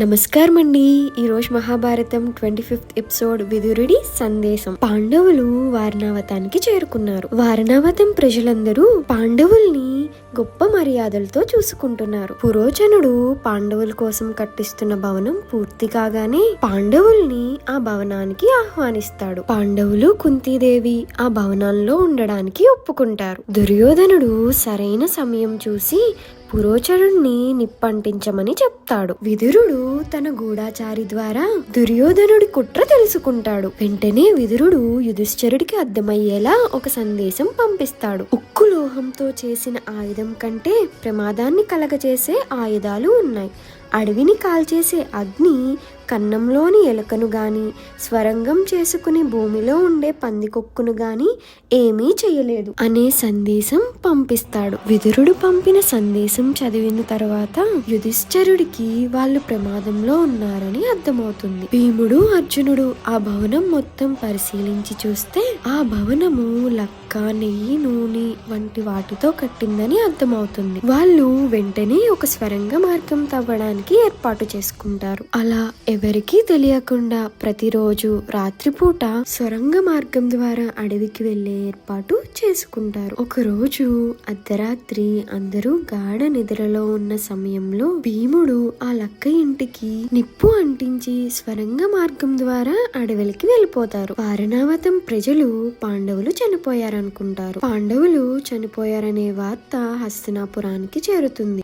నమస్కారం అండి ఈ రోజు మహాభారతం ట్వంటీ ఫిఫ్త్ ఎపిసోడ్ విదురుడి సందేశం. పాండవులు వారణావతానికి చేరుకున్నారు. వారణావతం ప్రజలందరూ పాండవుల్ని గొప్ప మర్యాదలతో చూసుకుంటున్నారు. పురోచనుడు పాండవుల కోసం కట్టిస్తున్న భవనం పూర్తి కాగానే పాండవుల్ని ఆ భవనానికి ఆహ్వానిస్తాడు. పాండవులు కుంతీదేవి ఆ భవనంలో ఉండడానికి ఒప్పుకుంటారు. దుర్యోధనుడు సరైన సమయం చూసి పురోచరుణ్ణి నిప్పంటించమని చెప్తాడు. విదురుడు తన గూఢాచారి ద్వారా దుర్యోధనుడి కుట్ర తెలుసుకుంటాడు. వెంటనే విదురుడు యుధిష్ఠరుడికి అర్థమయ్యేలా ఒక సందేశం పంపిస్తాడు. ఉక్కు లోహంతో చేసిన ఆయుధం కంటే ప్రమాదాన్ని కలగజేసే ఆయుధాలు ఉన్నాయి. అడవిని కాల్చేసే అగ్ని కన్నంలోని ఎలుకను గాని స్వరంగం చేసుకుని భూమిలో ఉండే పందికొక్కును గాని ఏమీ చేయలేదు. అనే సందేశం పంపిస్తాడు. విదురుడు పంపిన సందేశం చదివిన తర్వాత యుధిష్ఠరుడికి వాళ్ళు ప్రమాదంలో ఉన్నారని అర్థమవుతుంది. భీముడు అర్జునుడు ఆ భవనం మొత్తం పరిశీలించి చూస్తే ఆ భవనము లక్క నెయ్యి నూనె వంటి వాటితో కట్టిందని అర్థమవుతుంది. వాళ్ళు వెంటనే ఒక స్వరంగ మార్గం తవ్వడానికి ఏర్పాటు చేసుకుంటారు. అలా ఎవరికీ తెలియకుండా ప్రతిరోజు రాత్రిపూట సొరంగ మార్గం ద్వారా అడవికి వెళ్ళే ఏర్పాటు చేసుకుంటారు. ఒకరోజు అర్ధరాత్రి అందరూ గాఢ నిద్రలో ఉన్న సమయంలో భీముడు ఆ లక్క ఇంటికి నిప్పు అంటించి స్వరంగ మార్గం ద్వారా అడవికి వెళ్ళిపోతారు. వారణావతం ప్రజలు పాండవులు చనిపోయారనుకుంటారు. పాండవులు చనిపోయారనే వార్త హస్తినాపురానికి చేరుతుంది.